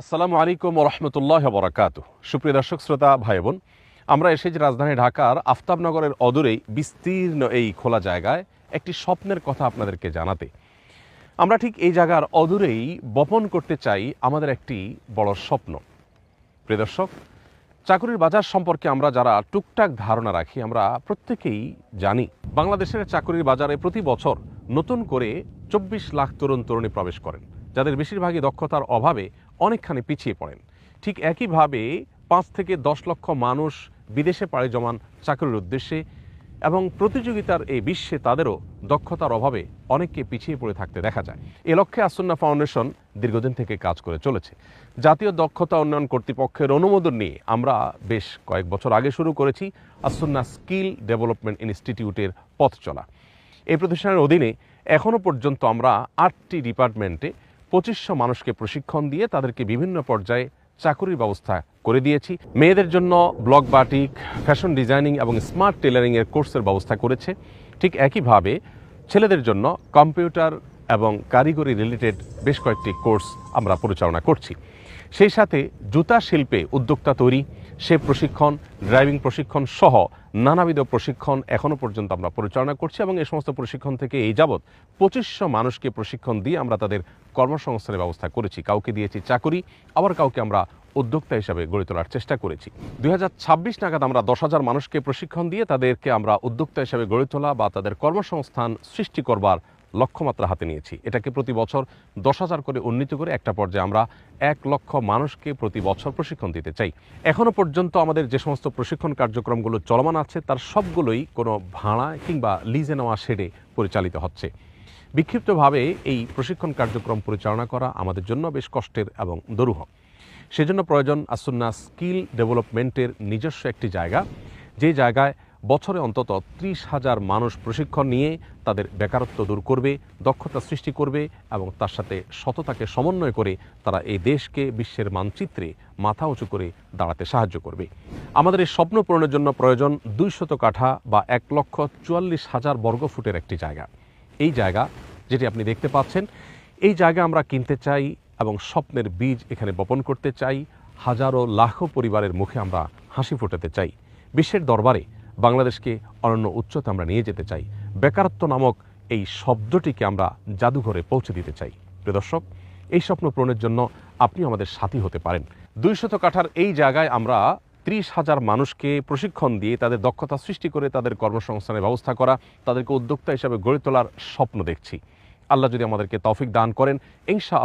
আসসালামু আলাইকুম রহমতুল্লাহ বরাকাত সুপ্রিয় দর্শক, শ্রোতা ভাই বোন আমরা এসেছি রাজধানী ঢাকার আফতাবনগরের অদূরেই বিস্তীর্ণ এই খোলা জায়গায় একটি স্বপ্নের কথা আপনাদেরকে জানাতে। আমরা ঠিক এই জায়গার অদূরেই বপন করতে চাই আমাদের একটি বড় স্বপ্ন। প্রিয় দর্শক, চাকরির বাজার সম্পর্কে আমরা যারা টুকটাক ধারণা রাখি, আমরা প্রত্যেকেই জানি, বাংলাদেশের চাকুরির বাজারে প্রতি বছর নতুন করে চব্বিশ লাখ তরুণ তরুণী প্রবেশ করেন। যাদের বেশিরভাগই দক্ষতার অভাবে অনেকখানি পিছিয়ে পড়েন। ঠিক একইভাবে পাঁচ থেকে দশ লক্ষ মানুষ বিদেশে পাড়ি জমান চাকরির উদ্দেশ্যে এবং প্রতিযোগিতার এই বিশ্বে তাদেরও দক্ষতার অভাবে অনেককে পিছিয়ে পড়ে থাকতে দেখা যায়। এ লক্ষ্যে আসন্না ফাউন্ডেশন দীর্ঘদিন থেকে কাজ করে চলেছে। জাতীয় দক্ষতা উন্নয়ন কর্তৃপক্ষের অনুমোদন নিয়ে আমরা বেশ কয়েক বছর আগে শুরু করেছি আসন্না স্কিল ডেভেলপমেন্ট ইনস্টিটিউটের পথ চলা। এই প্রতিষ্ঠানের অধীনে এখনও পর্যন্ত আমরা আটটি ডিপার্টমেন্টে পঁচিশশো মানুষকে প্রশিক্ষণ দিয়ে তাদেরকে বিভিন্ন পর্যায়ে চাকুরির ব্যবস্থা করে দিয়েছি। মেয়েদের জন্য ব্লক বাটিক, ফ্যাশন ডিজাইনিং এবং স্মার্ট টেলারিংয়ের কোর্সের ব্যবস্থা করেছে। ঠিক একইভাবে ছেলেদের জন্য কম্পিউটার এবং কারিগরি রিলেটেড বেশ কয়েকটি কোর্স আমরা পরিচালনা করছি। সেই সাথে জুতা শিল্পে উদ্যোক্তা তৈরি, সে প্রশিক্ষণ, ড্রাইভিং প্রশিক্ষণ সহ নানাবিধ প্রশিক্ষণ এখনও পর্যন্ত আমরা পরিচালনা করছি এবং এই সমস্ত প্রশিক্ষণ থেকে এই যাবৎ পঁচিশশো মানুষকে প্রশিক্ষণ দিয়ে আমরা তাদের কর্মসংস্থানের ব্যবস্থা করেছি। কাউকে দিয়েছি চাকরি, আবার কাউকে আমরা উদ্যোক্তা হিসাবে গড়ে তোলার চেষ্টা করেছি। দুই হাজার ছাব্বিশ নাগাদ আমরা দশ হাজার মানুষকে প্রশিক্ষণ দিয়ে তাদেরকে আমরা উদ্যোক্তা হিসাবে গড়ে তোলা বা তাদের কর্মসংস্থান সৃষ্টি করবার লক্ষ্যমাত্রা হাতে নিয়েছি। এটাকে প্রতি বছর দশ হাজার করে উন্নীত করে একটা পর্যায়ে আমরা এক লক্ষ মানুষকে প্রতি বছর প্রশিক্ষণ দিতে চাই। এখনও পর্যন্ত আমাদের যে সমস্ত প্রশিক্ষণ কার্যক্রমগুলো চলমান আছে, তার সবগুলোই কোনো ভাড়া কিংবা লিজে নেওয়া শেডে পরিচালিত হচ্ছে। বিক্ষিপ্তভাবে এই প্রশিক্ষণ কার্যক্রম পরিচালনা করা আমাদের জন্য বেশ কষ্টের এবং দরুহ। সেজন্য প্রয়োজন আসুন্না স্কিল ডেভেলপমেন্টের নিজস্ব একটি জায়গা। যে জায়গায় বছরে অন্তত ত্রিশ হাজার মানুষ প্রশিক্ষণ নিয়ে তাদের বেকারত্ব দূর করবে, দক্ষতা সৃষ্টি করবে এবং তার সাথে সততাকে সমন্বয় করে তারা এই দেশকে বিশ্বের মানচিত্রে মাথা উঁচু করে দাঁড়াতে সাহায্য করবে। আমাদের এই স্বপ্ন পূরণের জন্য প্রয়োজন দুইশত কাঠা বা এক লক্ষ চুয়াল্লিশ হাজার বর্গফুটের একটি জায়গা। এই জায়গা যেটি আপনি দেখতে পাচ্ছেন, এই জায়গা আমরা কিনতে চাই এবং স্বপ্নের বীজ এখানে বপন করতে চাই। হাজারো লাখো পরিবারের মুখে আমরা হাসি ফোটাতে চাই। বিশ্বের দরবারে বাংলাদেশকে অনন্য উচ্চতা আমরা নিয়ে যেতে চাই। বেকারত্ব নামক এই শব্দটিকে আমরা জাদুঘরে পৌঁছে দিতে চাই। প্রিয় দর্শক, এই স্বপ্ন পূরণের জন্য আপনি আমাদের সাথী হতে পারেন। দুইশত কাঠার এই জায়গায় আমরা ত্রিশ হাজার মানুষকে প্রশিক্ষণ দিয়ে তাদের দক্ষতা সৃষ্টি করে তাদের কর্মসংস্থানের ব্যবস্থা করা, তাদেরকে উদ্যোক্তা হিসাবে গড়ে তোলার স্বপ্ন দেখছি। আল্লাহ যদি আমাদেরকে তৌফিক দান করেন ইনশা